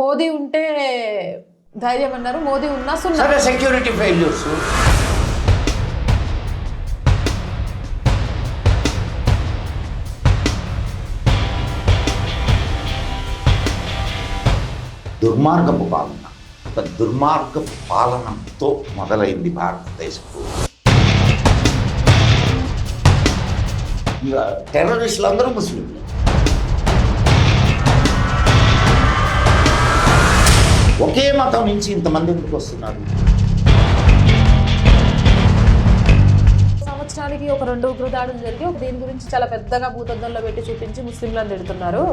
మోదీ ఉంటే ధైర్యం అన్నారు. మోదీ ఉన్నా సున్నా. సరే సెక్యూరిటీ ఫెయిల్యూర్స్ దుర్మార్గపు పాలన. ఒక దుర్మార్గపు పాలనతో మొదలైంది భారతదేశపు టెర్రరిస్టులు అందరూ ముస్లింలు. ఒకే మతం నుంచి ఇంతమంది ఎందుకు వస్తున్నారు? సంవత్సరానికి ఒక రెండు ఉగ్రదాడులు జరిగి ఒక దీని గురించి చాలా పెద్దగా భూతద్దంలో పెట్టి చూపించి ముస్లింలను తిడుతున్నారు.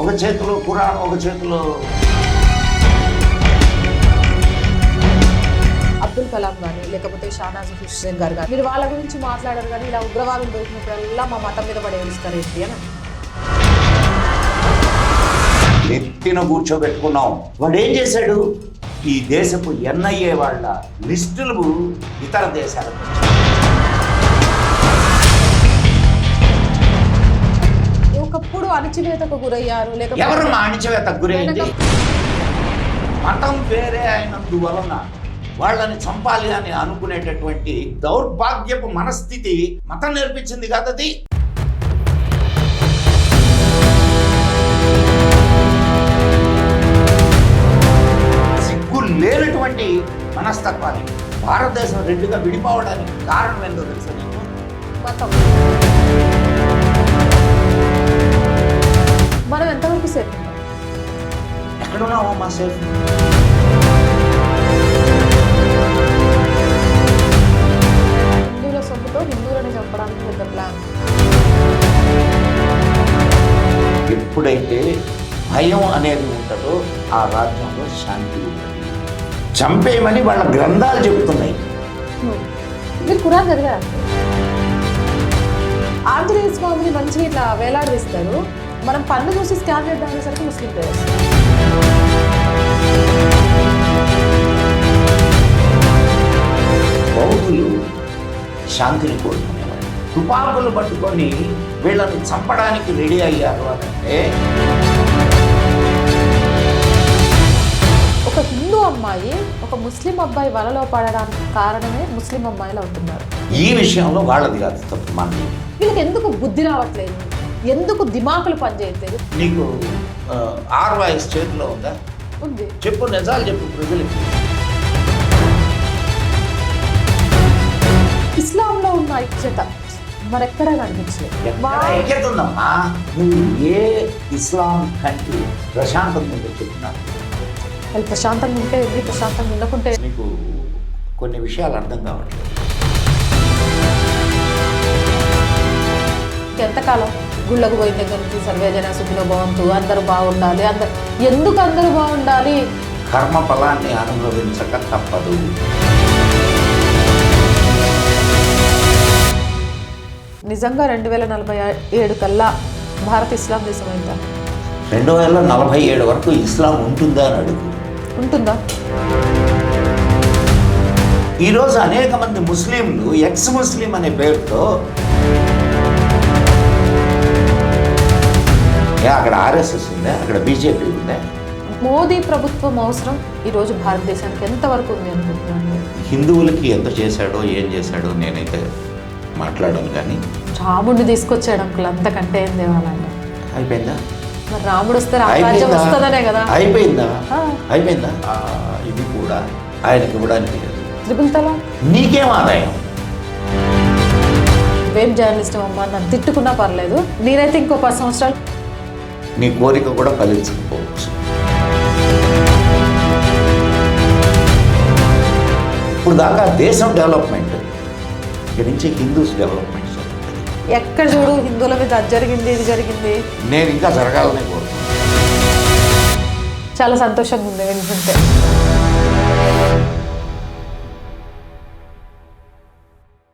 ఒక చేతిలో ఖురాన్ ఒక చేతిలో లేకపోతే షానాజ్ హుస్సేన్ గారు మీరు వాళ్ళ గురించి మాట్లాడారు కానీ ఇలా ఉగ్రవాదం దొరికినప్పుడల్లా మా మతం మీద పడే ఏడుస్తారు ఏంటి అని. నెత్తిన కూర్చోబెట్టుకున్నాం. వాడు ఏం చేశాడు? ఈ దేశపు ఎన్ఐఏ వాళ్ళ లిస్టులు ఇతర దేశాలకు ఒకప్పుడు అణచివేతకు గురయ్యారు ఎవరు లేకపోతే మా అణిచివేత గురైంది? మతం వేరే అయినందువలన వాళ్ళని చంపాలి అని అనుకునేటటువంటి దౌర్భాగ్యపు మనస్థితి మతం నేర్పించింది కదది సిగ్గు లేనటువంటి మనస్తత్వాన్ని భారతదేశం రెండుగా విడిపోవడానికి కారణం ఏందో తెలుసా నీకు? మతం. మనం ఎంతవరకు సేఫ్ ఎక్కడున్నావో మా సేఫ్ ఎప్పుడైతే భయం అనేది ఉంటుందో ఆ రాజ్యంలో శాంతి ఉంటుంది. చంపేయమని వాళ్ళ గ్రంథాలు చెబుతున్నాయి మీరు కురాన్ చదివారా? ఆంజనేయ స్వామిని మంచిగా ఇట్లా వేలాడదీస్తారు. మనం పన్ను చూసి స్కాన్ చేద్దాం అనేసరికి ముస్లిం ప్లేయర్స్ బౌద్ధులు శాంతిని కోరుకునేవాళ్ళు తుపాకులు పట్టుకొని వీళ్ళని చంపడానికి రెడీ అయ్యారు అంటే ఒక హిందూ అమ్మాయి ఒక ముస్లిం అబ్బాయి వలలో పడడానికి కారణమే ముస్లిం అమ్మాయిలు అవుతున్నారు ఈ విషయంలో వాళ్ళది కాదు తప్పు మనది వీళ్ళకి ఎందుకు బుద్ధి రావట్లేదు? ఎందుకు దిమాకులు పనిచేయట్లేదు? నీకు ఆర్ వాయిస్ చేతిలో ఉందా? ఉంది. చెప్పు నిజాలు చెప్పు ప్రజలకి. ఇస్లాంలో ఉన్న ఐక్యత మరెక్కడా కనిపించలేదు. నువ్వు ఏ ఇస్లాం కంట్రీ ప్రశాంతంగా ఉందో చెప్తున్నాను వాళ్ళు ప్రశాంతంగా ఉంటే ఏంటి ప్రశాంతంగా ఉండకుంటే నీకు కొన్ని విషయాలు అర్థం కావట్లేదు. ఎంతకాలం గుళ్ళకు పోయిన దగ్గర నుంచి సర్వేజన సుఖిలో భవంతు అందరూ బాగుండాలి అందరు ఎందుకు అందరూ బాగుండాలి? కర్మ ఫలాన్ని అనుభవించక తప్పదు. నిజంగా రెండు వేల నలభై ఏడు కల్లా భారత్ ఇస్లాం దేశం అయిందా రెండు వేల నలభై ఏడు వరకు ఇస్లాం ఉంటుందా అని అడుగు. ఉంటుందా? ఈరోజు అనేక మంది ముస్లింలు ఎక్స్ ముస్లిం అనే పేరుతో అక్కడ ఆర్ఎస్ఎస్ ఉందా? అక్కడ బీజేపీ ఉందా? మోదీ ప్రభుత్వం అవసరం ఈరోజు భారతదేశానికి ఎంతవరకు ఉంది అనుకుంటున్నాను నేను? హిందువులకి ఎంత చేశాడో ఏం చేశాడో నేనైతే మాట్లాడను కానీ రాముడిని తీసుకొచ్చాడు అంకుల్ అంతకంటే ఏం దేవాలండి? అయిపోయిందా? మరి రాముడు వస్తే రామరాజ్యం వస్తుందనే కదా. అయిపోయిందా. అయిపోయిందా? ఇది కూడా ఆయనకి ఇవ్వడానికి లేదు త్రిపుల్ తలా నీకేం ఆదాయం? ఏం జర్నలిస్ట్ అమ్మా నన్ను తిట్టుకున్నా పర్లేదు. నేనైతే ఇంకో పది సంవత్సరాలు నీ కోరిక కూడా ఫలించకపోవచ్చు. ఇప్పుడు దాకా దేశం డెవలప్మెంట్ నుంచి హిందూస్ డెవలప్మెంట్. ఎక్కడ చూడు హిందువుల మీద అది జరిగింది ఇది జరిగింది. నేను ఇంకా జరగాలని కోరుకుంటున్నాను. చాలా సంతోషంగా ఉంది వింటుంటే.